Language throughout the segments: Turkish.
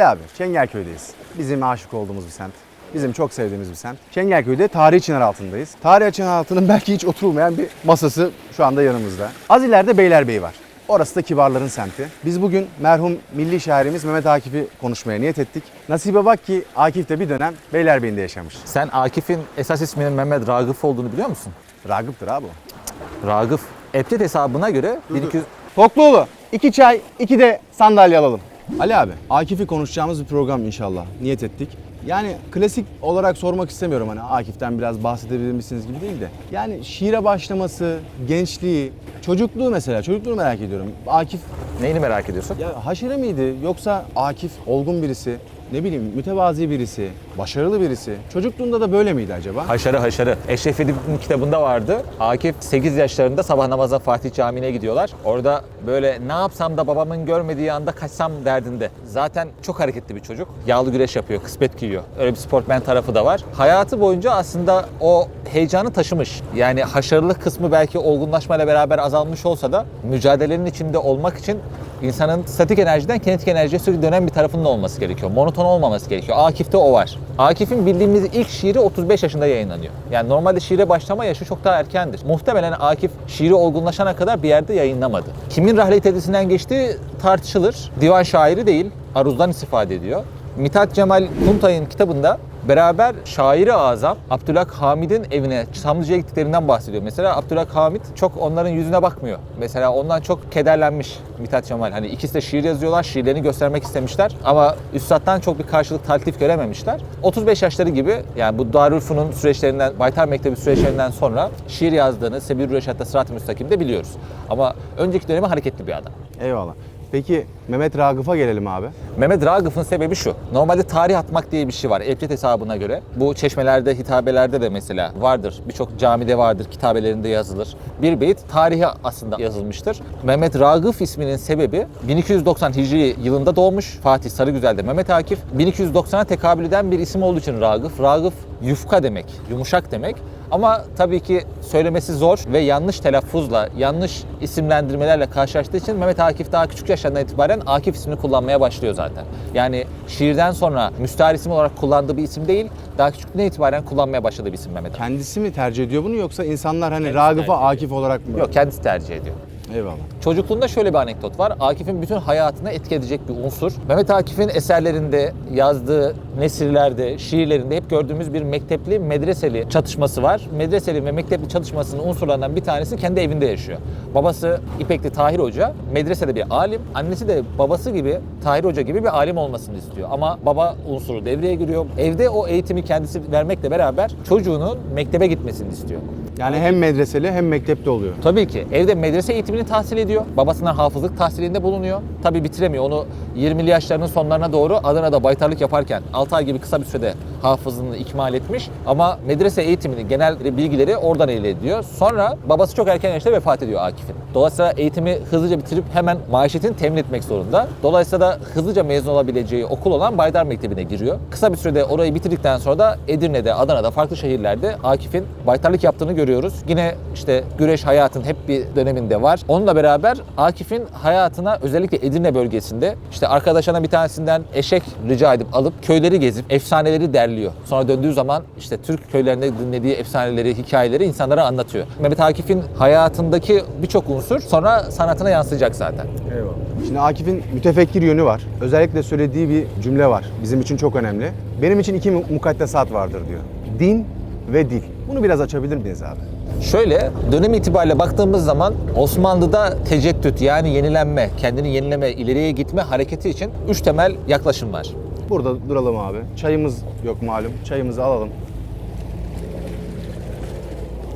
Ali abi, Çengelköy'deyiz. Bizim aşık olduğumuz bir semt. Bizim çok sevdiğimiz bir semt. Çengelköy'de tarihi çınar altındayız. Tarihi çınar altının belki hiç oturulmayan bir masası şu anda yanımızda. Az ileride Beylerbeyi var. Orası da kibarların semti. Biz bugün merhum milli şairimiz Mehmet Akif'i konuşmaya niyet ettik. Nasibe bak ki Akif de bir dönem Beylerbeyi'nde yaşamış. Sen Akif'in esas isminin Mehmet Ragıf olduğunu biliyor musun? Ragıp'tır abi o. Ragıf. Ebced hesabına göre 1200... Tokluoğlu, iki çay, iki de sandalye alalım. Ali abi, Akif'i konuşacağımız bir program inşallah. Niyet ettik. Yani klasik olarak sormak istemiyorum hani Akif'ten biraz bahsedebilir misiniz gibi değil de. Yani şiire başlaması, gençliği, çocukluğu mesela. Çocukluğunu merak ediyorum. Akif Neyini merak ediyorsun? ya haşere miydi yoksa Akif olgun birisi? Ne bileyim mütevazi birisi, başarılı birisi. Çocukluğunda da böyle miydi acaba? Haşarı haşarı. Eşref Edip'in kitabında vardı. Akif 8 yaşlarında sabah namaza Fatih Camii'ne gidiyorlar. Orada böyle ne yapsam da babamın görmediği anda kaçsam derdinde. Zaten çok hareketli bir çocuk. Yağlı güreş yapıyor, kısmet giyiyor. Öyle bir sportmen tarafı da var. Hayatı boyunca aslında o heyecanı taşımış. Yani haşarılık kısmı belki olgunlaşmayla beraber azalmış olsa da mücadelenin içinde olmak için insanın statik enerjiden kinetik enerjiye sürekli dönen bir tarafının olması gerekiyor. Monoton olmaması gerekiyor. Akif'te o var. Akif'in bildiğimiz ilk şiiri 35 yaşında yayınlanıyor. Yani normalde şiire başlama yaşı çok daha erkendir. Muhtemelen Akif şiiri olgunlaşana kadar bir yerde yayınlamadı. Kimin rahlet edisinden geçtiği tartışılır. Divan şairi değil, aruzdan istifade ediyor. Mithat Cemal Kuntay'ın kitabında beraber şairi azam Abdülhak Hamid'in evine Çamlıca'ya gittiklerinden bahsediyor. Mesela Abdülhak Hamid çok onların yüzüne bakmıyor. Mesela ondan çok kederlenmiş Mithat Cemal. Hani ikisi de şiir yazıyorlar, şiirlerini göstermek istemişler ama üstattan çok bir karşılık taltif görememişler. 35 yaşları gibi yani bu Darülfünun süreçlerinden, Baytar Mektebi süreçlerinden sonra şiir yazdığını Sebil Reşat'ta Sırat-ı Müstakim'de biliyoruz. Ama önceki dönemi hareketli bir adam. Eyvallah. Peki Mehmet Ragıf'a gelelim abi. Mehmet Ragıf'ın sebebi şu. Normalde tarih atmak diye bir şey var Ebced hesabına göre. Bu çeşmelerde, hitabelerde de mesela vardır. Birçok camide vardır, kitabelerinde yazılır. Bir beyit tarihe aslında yazılmıştır. Mehmet Ragıf isminin sebebi 1290 Hicri yılında doğmuş. Fatih Sarıgüzel'de Mehmet Akif. 1290'a tekabül eden bir isim olduğu için Ragıf. Ragıf yufka demek, yumuşak demek. Ama tabii ki söylemesi zor ve yanlış telaffuzla, yanlış isimlendirmelerle karşılaştığı için Mehmet Akif daha küçük yaşlarından itibaren Akif ismini kullanmaya başlıyor zaten. Yani şiirden sonra müstahar isim olarak kullandığı bir isim değil, daha küçüklüğünden itibaren kullanmaya başladığı bir isim Mehmet Akif. Kendisi mi tercih ediyor bunu yoksa insanlar hani Kendisi Ragıf'a tercih Akif olarak mı? Yok kendisi tercih ediyor. Eyvallah. Çocukluğunda şöyle bir anekdot var. Akif'in bütün hayatını etki edecek bir unsur. Mehmet Akif'in eserlerinde, yazdığı nesirlerde, şiirlerinde hep gördüğümüz bir mektepli medreseli çatışması var. Medreseli ve mektepli çatışmasının unsurlarından bir tanesi kendi evinde yaşıyor. Babası İpekli Tahir Hoca, medresede bir alim. Annesi de babası gibi, Tahir Hoca gibi bir alim olmasını istiyor. Ama baba unsuru devreye giriyor. Evde o eğitimi kendisi vermekle beraber çocuğunun mektebe gitmesini istiyor. Yani hem medreseli hem mektepte oluyor. Tabii ki. Evde medrese eğitimini tahsil ediyor. Babasından hafızlık tahsilinde bulunuyor. Tabii bitiremiyor. Onu 20'li yaşlarının sonlarına doğru Adana'da baytarlık yaparken 6 ay gibi kısa bir sürede hafızlığını ikmal etmiş. Ama medrese eğitimini, genel bilgileri oradan elde ediyor. Sonra babası çok erken yaşta vefat ediyor Akif'in. Dolayısıyla eğitimi hızlıca bitirip hemen maişetini temin etmek zorunda. Dolayısıyla da hızlıca mezun olabileceği okul olan Baydar Mektebi'ne giriyor. Kısa bir sürede orayı bitirdikten sonra da Edirne'de, Adana'da, farklı şehirlerde Akif'in baytarlık yaptığını görüyoruz. Yine işte güreş hayatın hep bir döneminde var. Onunla beraber Akif'in hayatına özellikle Edirne bölgesinde işte arkadaşlarına bir tanesinden eşek rica edip alıp köyleri gezip efsaneleri derliyor. Sonra döndüğü zaman işte Türk köylerinde dinlediği efsaneleri, hikayeleri insanlara anlatıyor. Mehmet Akif'in hayatındaki birçok unsur sonra sanatına yansıyacak zaten. Eyvallah. Şimdi Akif'in mütefekkir yönü var. Özellikle söylediği bir cümle var. Bizim için çok önemli. Benim için iki mukaddesat vardır diyor. Din ve dil. Bunu biraz açabilir miyiz abi? Şöyle dönem itibariyle baktığımız zaman Osmanlı'da teceddüt yani yenilenme, kendini yenileme, ileriye gitme hareketi için üç temel yaklaşım var. Burada duralım abi. Çayımız yok malum. Çayımızı alalım.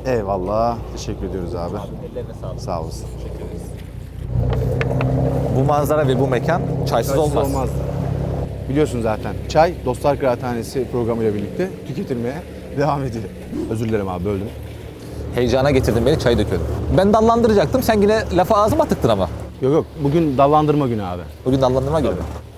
Eyvallah. Teşekkür ediyoruz abi. Ellerine sağlık. Sağ olasın. Bu manzara ve bu mekan çaysız olmaz. olmazdı. Biliyorsun zaten. Çay Dostlar Kıraathanesi programıyla birlikte tüketilmeye devam ediyor. Özür dilerim abi böldüm. Heyecana getirdin beni çay döküyordum. Ben dallandıracaktım sen yine lafa ağzıma tıktın ama. Yok yok bugün dallandırma günü abi. Bugün dallandırma günü.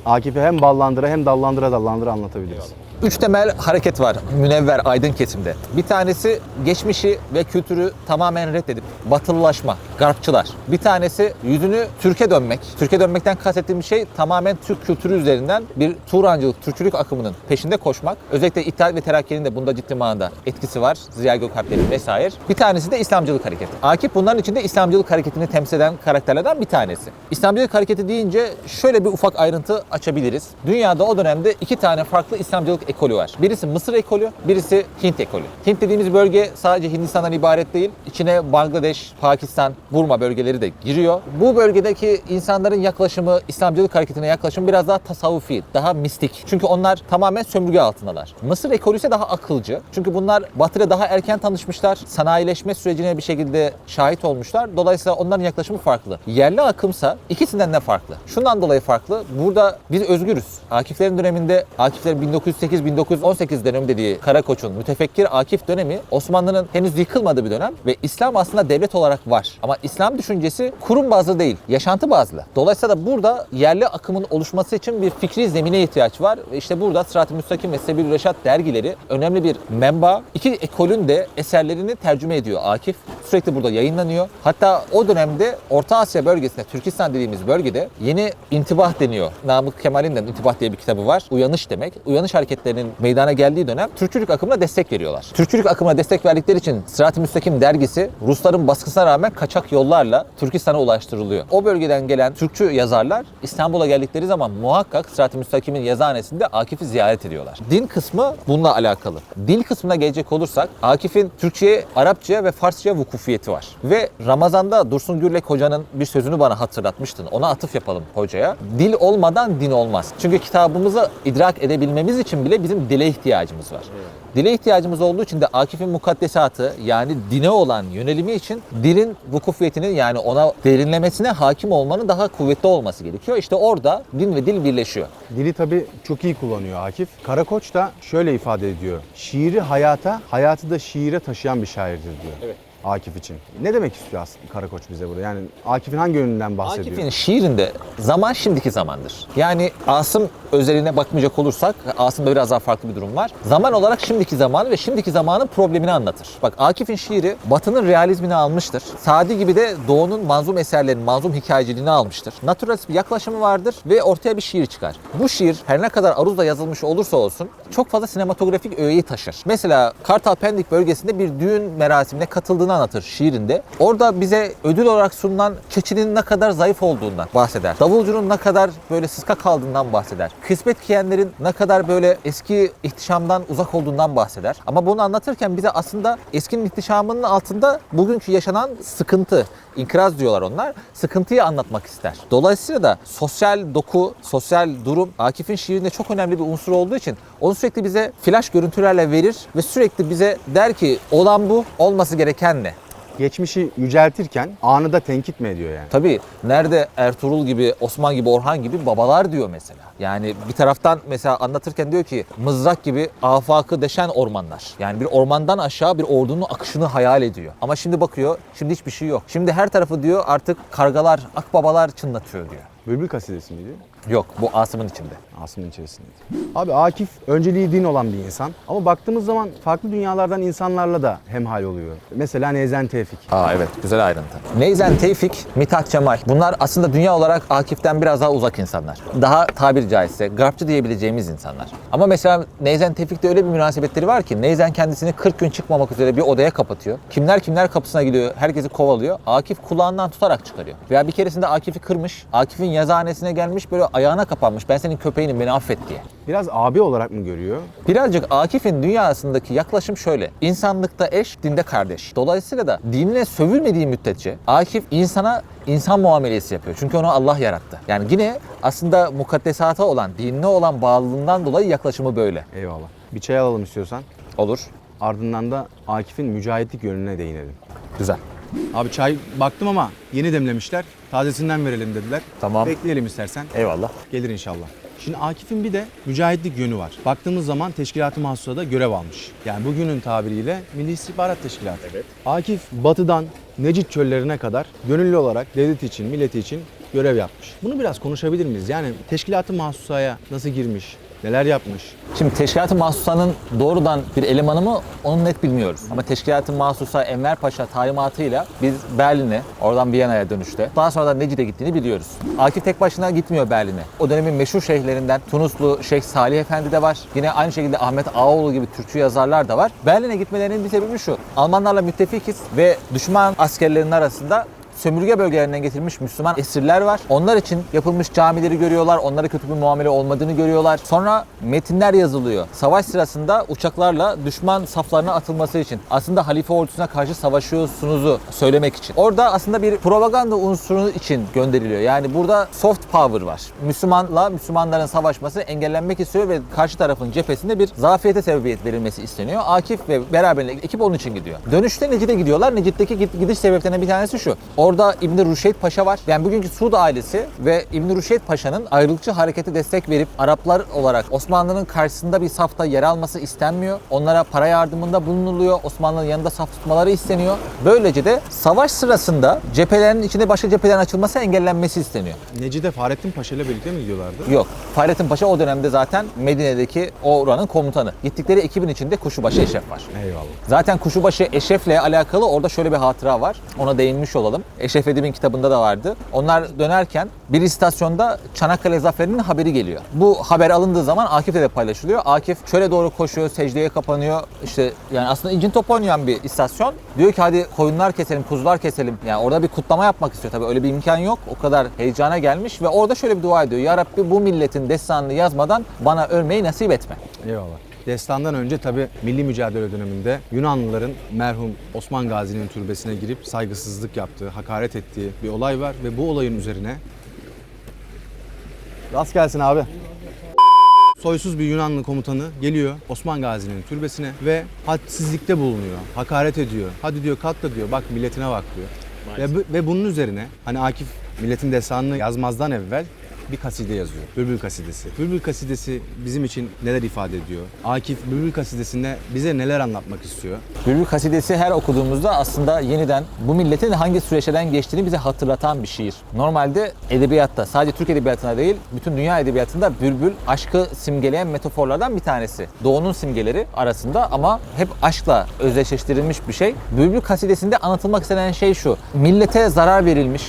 Akif'i hem ballandıra hem dallandıra dallandıra anlatabiliriz. Üç temel hareket var münevver aydın kesimde. Bir tanesi geçmişi ve kültürü tamamen reddedip batılılaşma, garpçılar. Bir tanesi yüzünü Türkiye dönmek. Türkiye dönmekten kastettiğim şey tamamen Türk kültürü üzerinden bir Turancılık, Türkçülük akımının peşinde koşmak. Özellikle İttihat ve Terakki'nin de bunda ciddi manada etkisi var. Ziya Gökalp'lerin vesaire. Bir tanesi de İslamcılık hareketi. Akif bunların içinde İslamcılık hareketini temsil eden karakterlerden bir tanesi. İslamcılık hareketi deyince şöyle bir ufak ayrıntı açabiliriz. Dünyada o dönemde iki tane farklı İslamcılık ekolü var. Birisi Mısır ekolü, birisi Hint ekolü. Hint dediğimiz bölge sadece Hindistan'dan ibaret değil. İçine Bangladeş, Pakistan, Burma bölgeleri de giriyor. Bu bölgedeki insanların yaklaşımı, İslamcılık hareketine yaklaşımı biraz daha tasavvufi, daha mistik. Çünkü onlar tamamen sömürge altındalar. Mısır ekolü ise daha akılcı. Çünkü bunlar Batı'da daha erken tanışmışlar. Sanayileşme sürecine bir şekilde şahit olmuşlar. Dolayısıyla onların yaklaşımı farklı. Yerli akımsa ikisinden de farklı. Şundan dolayı farklı. Burada biz özgürüz. Akiflerin döneminde, Akifler 1908 1918-1918 dönemi dediği Karakoç'un mütefekkir Akif dönemi Osmanlı'nın henüz yıkılmadığı bir dönem ve İslam aslında devlet olarak var. Ama İslam düşüncesi kurum bazlı değil, yaşantı bazlı. Dolayısıyla da burada yerli akımın oluşması için bir fikri zemine ihtiyaç var. Ve işte burada Sırat-ı Müstakim ve Sebil Reşat dergileri önemli bir menba. İki ekolün de eserlerini tercüme ediyor Akif. Sürekli burada yayınlanıyor. Hatta o dönemde Orta Asya bölgesinde, Türkistan dediğimiz bölgede yeni intibah deniyor. Namık Kemal'in de intibah diye bir kitabı var. Uyanış demek. Uyanış hareketleri hareketlerinin meydana geldiği dönem Türkçülük akımına destek veriyorlar. Türkçülük akımına destek verdikleri için Sırat-ı Müstakim dergisi Rusların baskısına rağmen kaçak yollarla Türkistan'a ulaştırılıyor. O bölgeden gelen Türkçü yazarlar İstanbul'a geldikleri zaman muhakkak Sırat-ı Müstakim'in yazıhanesinde Akif'i ziyaret ediyorlar. Din kısmı bununla alakalı. Dil kısmına gelecek olursak Akif'in Türkçe'ye, Arapça'ya ve Farsça'ya vukufiyeti var. Ve Ramazan'da Dursun Gürlek hocanın bir sözünü bana hatırlatmıştın. Ona atıf yapalım hocaya. Dil olmadan din olmaz. Çünkü kitabımızı idrak edebilmemiz için bile bizim dile ihtiyacımız var. Dile ihtiyacımız olduğu için de Akif'in mukaddesatı yani dine olan yönelimi için dilin vukufiyetinin yani ona derinlemesine hakim olmanın daha kuvvetli olması gerekiyor. İşte orada din ve dil birleşiyor. Dili tabii çok iyi kullanıyor Akif. Karakoç da şöyle ifade ediyor. Şiiri hayata, hayatı da şiire taşıyan bir şairdir diyor. Evet. Akif için. Ne demek istiyor aslında Karakoç bize burada? Yani Akif'in hangi yönünden bahsediyor? Akif'in şiirinde zaman şimdiki zamandır. Yani Asım özeline bakmayacak olursak Asım'da biraz daha farklı bir durum var. Zaman olarak şimdiki zaman ve şimdiki zamanın problemini anlatır. Bak Akif'in şiiri Batı'nın realizmini almıştır. Sadi gibi de Doğu'nun manzum eserlerinin manzum hikayeciliğini almıştır. Naturalist bir yaklaşımı vardır ve ortaya bir şiir çıkar. Bu şiir her ne kadar aruzla yazılmış olursa olsun çok fazla sinematografik öğeyi taşır. Mesela Kartal Pendik bölgesinde bir düğün merasimine katıldığını anlatır şiirinde. Orada bize ödül olarak sunulan keçinin ne kadar zayıf olduğundan bahseder. Davulcunun ne kadar böyle sıska kaldığından bahseder. Kısmet giyenlerin ne kadar böyle eski ihtişamdan uzak olduğundan bahseder. Ama bunu anlatırken bize aslında eskinin ihtişamının altında bugünkü yaşanan sıkıntı, inkraz diyorlar onlar. Sıkıntıyı anlatmak ister. Dolayısıyla da sosyal doku, sosyal durum Akif'in şiirinde çok önemli bir unsur olduğu için onu sürekli bize flash görüntülerle verir ve sürekli bize der ki olan bu, olması gereken ne? Geçmişi yüceltirken anı da tenkit mi ediyor yani? Tabii nerede Ertuğrul gibi, Osman gibi, Orhan gibi babalar diyor mesela. Yani bir taraftan mesela anlatırken diyor ki mızrak gibi afakı deşen ormanlar. Yani bir ormandan aşağı bir ordunun akışını hayal ediyor. Ama şimdi bakıyor, şimdi hiçbir şey yok. Şimdi her tarafı diyor artık kargalar, akbabalar çınlatıyor diyor. Bülbül kasidesi miydi? Yok bu Asım'ın içinde. Asım'ın içerisinde. Abi Akif önceliği din olan bir insan. Ama baktığımız zaman farklı dünyalardan insanlarla da hemhal oluyor. Mesela Nezen Tevfik. Aa evet güzel ayrıntı. Neyzen Tevfik, Mithat Cemal. Bunlar aslında dünya olarak Akif'ten biraz daha uzak insanlar. Daha tabiri caizse garpçı diyebileceğimiz insanlar. Ama mesela Neyzen Tevfik'te öyle bir münasebetleri var ki Neyzen kendisini 40 gün çıkmamak üzere bir odaya kapatıyor. Kimler kimler kapısına gidiyor, herkesi kovalıyor. Akif kulağından tutarak çıkarıyor. Veya bir keresinde Akif'i kırmış, Akif'in yazıhanesine gelmiş böyle ayağına kapanmış. Ben senin köpeğinim beni affet diye. Biraz abi olarak mı görüyor? Birazcık Akif'in dünyasındaki yaklaşım şöyle. İnsanlıkta eş, dinde kardeş. Dolayısıyla da dinine sövülmediği müddetçe Akif insana insan muamelesi yapıyor. Çünkü onu Allah yarattı. Yani yine aslında mukaddesata olan, dinine olan bağlılığından dolayı yaklaşımı böyle. Eyvallah. Bir çay alalım istiyorsan. Olur. Ardından da Akif'in mücahitlik yönüne değinelim. Güzel. Abi çay baktım ama yeni demlemişler. Tazesinden verelim dediler. Tamam. Bekleyelim istersen. Eyvallah. Gelir inşallah. Şimdi Akif'in bir de mücahitlik yönü var. Baktığımız zaman teşkilat-ı mahsusada görev almış. Yani bugünün tabiriyle Milli İstihbarat Teşkilatı. Evet. Akif batıdan Necit çöllerine kadar gönüllü olarak devleti için, milleti için görev yapmış. Bunu biraz konuşabilir miyiz? Yani teşkilat-ı mahsusaya nasıl girmiş? Neler yapmış. Şimdi Teşkilat-ı Mahsusa'nın doğrudan bir elemanı mı onu net bilmiyoruz. Ama Teşkilat-ı Mahsusa Enver Paşa talimatıyla biz Berlin'e, oradan Viyana'ya dönüşte, daha sonra da Necid'e gittiğini biliyoruz. Akif tek başına gitmiyor Berlin'e. O dönemin meşhur şeyhlerinden Tunuslu Şeyh Salih Efendi de var. Yine aynı şekilde Ahmet Ağaoğlu gibi Türkçü yazarlar da var. Berlin'e gitmelerinin bir sebebi şu. Almanlarla müttefikiz ve düşman askerlerinin arasında sömürge bölgelerinden getirilmiş Müslüman esirler var. Onlar için yapılmış camileri görüyorlar. Onlara kötü bir muamele olmadığını görüyorlar. Sonra metinler yazılıyor. Savaş sırasında uçaklarla düşman saflarına atılması için. Aslında halife ordusuna karşı savaşıyorsunuzu söylemek için. Orada aslında bir propaganda unsuru için gönderiliyor. Yani burada soft power var. Müslümanla Müslümanların savaşması engellenmek istiyor ve karşı tarafın cephesinde bir zafiyete sebebiyet verilmesi isteniyor. Akif ve beraberinde ekip onun için gidiyor. Dönüşte Necid'e gidiyorlar. Necid'deki gid- gidiş sebeplerinden bir tanesi şu. Orada İbn Rüşeyd Paşa var. Yani bugünkü Suud ailesi ve İbn Rüşeyd Paşa'nın ayrılıkçı harekete destek verip Araplar olarak Osmanlı'nın karşısında bir safta yer alması istenmiyor. Onlara para yardımında bulunuluyor. Osmanlı'nın yanında saf tutmaları isteniyor. Böylece de savaş sırasında cephelerin içinde başka cephelerin açılması engellenmesi isteniyor. Necide Fahrettin Paşa ile birlikte mi gidiyorlardı? Yok. Fahrettin Paşa o dönemde zaten Medine'deki o oranın komutanı. Gittikleri ekibin içinde Kuşubaşı Eşref var. Eyvallah. Zaten Kuşubaşı Eşref'le alakalı orada şöyle bir hatıra var. Ona değinmiş olalım. Eşref Edip'in kitabında da vardı. Onlar dönerken bir istasyonda Çanakkale Zaferi'nin haberi geliyor. Bu haber alındığı zaman Akif'le de paylaşılıyor. Akif çöle doğru koşuyor, secdeye kapanıyor. İşte yani aslında incin top oynayan bir istasyon. Diyor ki hadi koyunlar keselim, kuzular keselim. Yani orada bir kutlama yapmak istiyor. Tabii öyle bir imkan yok. O kadar heyecana gelmiş ve orada şöyle bir dua ediyor. Ya Rabbi bu milletin destanını yazmadan bana ölmeyi nasip etme. Eyvallah. Destandan önce tabi milli mücadele döneminde Yunanlıların merhum Osman Gazi'nin türbesine girip saygısızlık yaptığı, hakaret ettiği bir olay var ve bu olayın üzerine Rast gelsin abi. Soysuz bir Yunanlı komutanı geliyor Osman Gazi'nin türbesine ve hadsizlikte bulunuyor, hakaret ediyor. Hadi diyor kalk da diyor bak milletine bak diyor. Ve, ve bunun üzerine hani Akif milletin destanını yazmazdan evvel bir kaside yazıyor. Bülbül kasidesi. Bülbül kasidesi bizim için neler ifade ediyor? Akif Bülbül kasidesinde bize neler anlatmak istiyor? Bülbül Kasidesi her okuduğumuzda aslında yeniden bu milletin hangi süreçlerden geçtiğini bize hatırlatan bir şiir. Normalde edebiyatta, sadece Türk edebiyatına değil, bütün dünya edebiyatında bülbül aşkı simgeleyen metaforlardan bir tanesi. Doğunun simgeleri arasında ama hep aşkla özdeşleştirilmiş bir şey. Bülbül Kasidesi'nde anlatılmak istenen şey şu. Millete zarar verilmiş,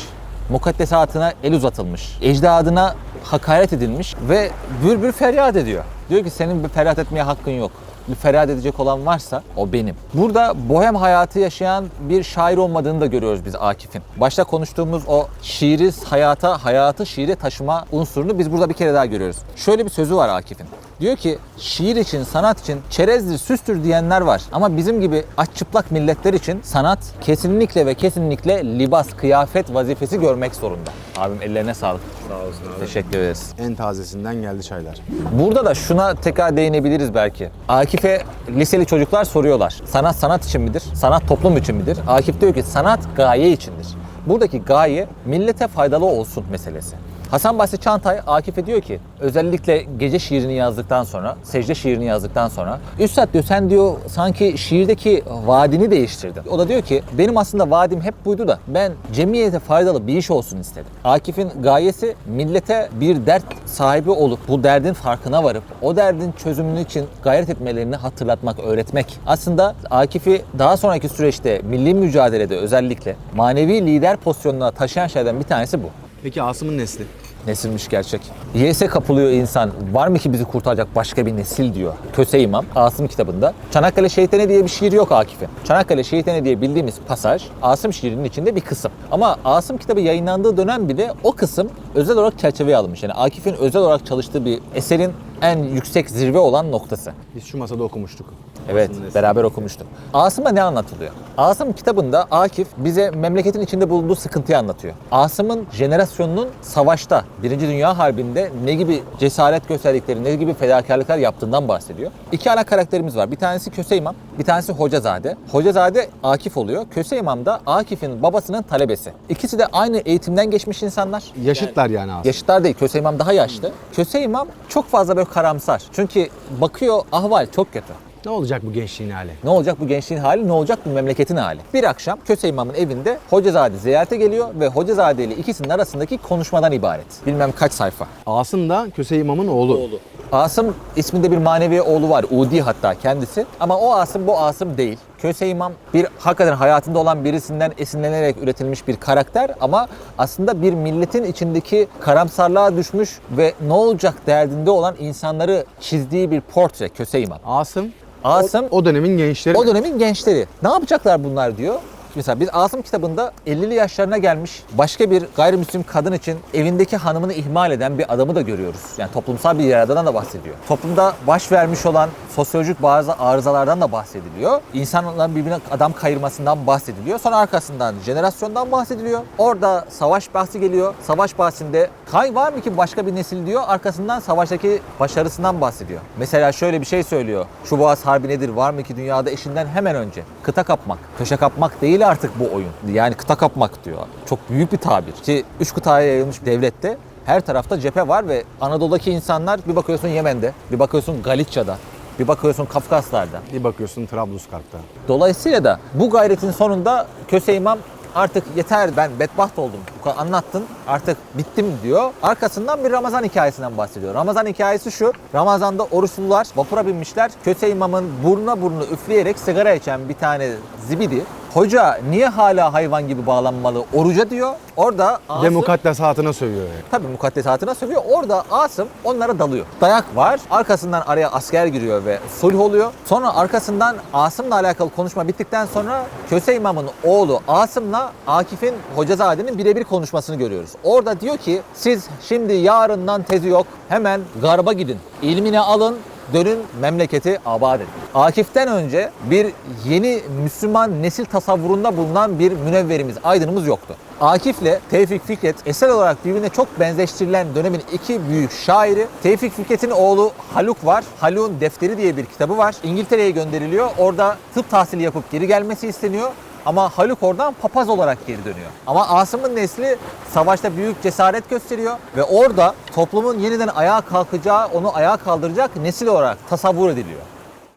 mukaddesatına el uzatılmış, ecdadına hakaret edilmiş ve bülbül feryat ediyor. Diyor ki senin bir feryat etmeye hakkın yok. Bir feryat edecek olan varsa o benim. Burada bohem hayatı yaşayan bir şair olmadığını da görüyoruz biz Akif'in. Başta konuştuğumuz o şiiri hayata, hayatı şiire taşıma unsurunu biz burada bir kere daha görüyoruz. Şöyle bir sözü var Akif'in. Diyor ki şiir için, sanat için çerezdir, süstür diyenler var. Ama bizim gibi aç çıplak milletler için sanat kesinlikle ve kesinlikle libas, kıyafet vazifesi görmek zorunda. Abim ellerine sağlık. Sağ olsun abi. Teşekkür ederiz. En tazesinden geldi çaylar. Burada da şuna tekrar değinebiliriz belki. Akif'e liseli çocuklar soruyorlar. Sanat sanat için midir? Sanat toplum için midir? Akif diyor ki sanat gaye içindir. Buradaki gaye millete faydalı olsun meselesi. Hasan Basri Çantay Akif'e diyor ki özellikle gece şiirini yazdıktan sonra, secde şiirini yazdıktan sonra Üstad diyor sen diyor sanki şiirdeki vaadini değiştirdin. O da diyor ki benim aslında vaadim hep buydu da ben cemiyete faydalı bir iş olsun istedim. Akif'in gayesi millete bir dert sahibi olup bu derdin farkına varıp o derdin çözümünü için gayret etmelerini hatırlatmak, öğretmek. Aslında Akif'i daha sonraki süreçte milli mücadelede özellikle manevi lider pozisyonuna taşıyan şeylerden bir tanesi bu. Peki Asım'ın nesli? Nesilmiş gerçek. Yese kapılıyor insan. Var mı ki bizi kurtaracak başka bir nesil diyor. Köse İmam Asım kitabında. Çanakkale Şehitleri diye bir şiir yok Akif'in. Çanakkale Şehitleri diye bildiğimiz pasaj Asım şiirinin içinde bir kısım. Ama Asım kitabı yayınlandığı dönem bile o kısım özel olarak çerçeveye alınmış. Yani Akif'in özel olarak çalıştığı bir eserin en yüksek zirve olan noktası. Biz şu masada okumuştuk. Evet, nesli. beraber okumuştuk. Asım'a ne anlatılıyor? Asım kitabında Akif bize memleketin içinde bulunduğu sıkıntıyı anlatıyor. Asım'ın jenerasyonunun savaşta, Birinci Dünya Harbi'nde ne gibi cesaret gösterdikleri, ne gibi fedakarlıklar yaptığından bahsediyor. İki ana karakterimiz var. Bir tanesi Köse İmam, bir tanesi Hocazade. Hocazade Akif oluyor. Köse İmam da Akif'in babasının talebesi. İkisi de aynı eğitimden geçmiş insanlar. Yaşıtlar yani Asım. Yaşıtlar değil. Köse İmam daha yaşlı. Köse İmam çok fazla böyle karamsar. Çünkü bakıyor ahval çok kötü. Ne olacak bu gençliğin hali? Ne olacak bu gençliğin hali, ne olacak bu memleketin hali? Bir akşam Köse İmam'ın evinde Hocazade ziyarete geliyor ve Hocazade ile ikisinin arasındaki konuşmadan ibaret. Bilmem kaç sayfa. Asım da Köse İmam'ın oğlu. Asım isminde bir manevi oğlu var. Udi hatta kendisi. Ama o Asım bu Asım değil. Köse İmam bir hakikaten hayatında olan birisinden esinlenerek üretilmiş bir karakter ama aslında bir milletin içindeki karamsarlığa düşmüş ve ne olacak derdinde olan insanları çizdiği bir portre Köse İmam. Asım, Asım o, o dönemin gençleri. o dönemin gençleri. Ne yapacaklar bunlar diyor. Mesela biz Asım kitabında 50'li yaşlarına gelmiş başka bir gayrimüslim kadın için evindeki hanımını ihmal eden bir adamı da görüyoruz. Yani toplumsal bir yaradan da bahsediyor. Toplumda baş vermiş olan sosyolojik bazı arızalardan da bahsediliyor. İnsanların birbirine adam kayırmasından bahsediliyor. Sonra arkasından jenerasyondan bahsediliyor. Orada savaş bahsi geliyor. Savaş bahsinde kay var mı ki başka bir nesil diyor. Arkasından savaştaki başarısından bahsediyor. Mesela şöyle bir şey söylüyor. Şu Boğaz Harbi nedir? Var mı ki dünyada eşinden hemen önce? Kıta kapmak. Köşe kapmak değil artık bu oyun. Yani kıta kapmak diyor. Çok büyük bir tabir. Ki üç kıtaya yayılmış bir devlette her tarafta cephe var ve Anadolu'daki insanlar bir bakıyorsun Yemen'de, bir bakıyorsun Galicia'da, bir bakıyorsun Kafkaslar'da. Bir bakıyorsun Trablusgarp'ta. Dolayısıyla da bu gayretin sonunda Köse İmam artık yeter ben bedbaht oldum. Anlattın artık bittim diyor. Arkasından bir Ramazan hikayesinden bahsediyor. Ramazan hikayesi şu. Ramazan'da oruçlular vapura binmişler. Köse İmam'ın burnuna burnunu üfleyerek sigara içen bir tane zibidi. Hoca niye hala hayvan gibi bağlanmalı oruca diyor. Orada Asım- mukaddesatına sövüyor yani. Tabii mukaddesatına sövüyor. Orada Asım onlara dalıyor. Dayak var. Arkasından araya asker giriyor ve sulh oluyor. Sonra arkasından Asım'la alakalı konuşma bittikten sonra Köse İmam'ın oğlu Asım'la Akif'in Hocazade'nin birebir konuşmasını görüyoruz. Orada diyor ki siz şimdi yarından tezi yok. Hemen garba gidin. İlmini alın. Dönün memleketi abad edin. Akif'ten önce bir yeni Müslüman nesil tasavvurunda bulunan bir münevverimiz, aydınımız yoktu. Akif'le Tevfik Fikret eser olarak birbirine çok benzeştirilen dönemin iki büyük şairi. Tevfik Fikret'in oğlu Haluk var. Haluk'un Defteri diye bir kitabı var. İngiltere'ye gönderiliyor. Orada tıp tahsili yapıp geri gelmesi isteniyor. Ama Haluk oradan papaz olarak geri dönüyor. Ama Asım'ın nesli savaşta büyük cesaret gösteriyor ve orada toplumun yeniden ayağa kalkacağı, onu ayağa kaldıracak nesil olarak tasavvur ediliyor.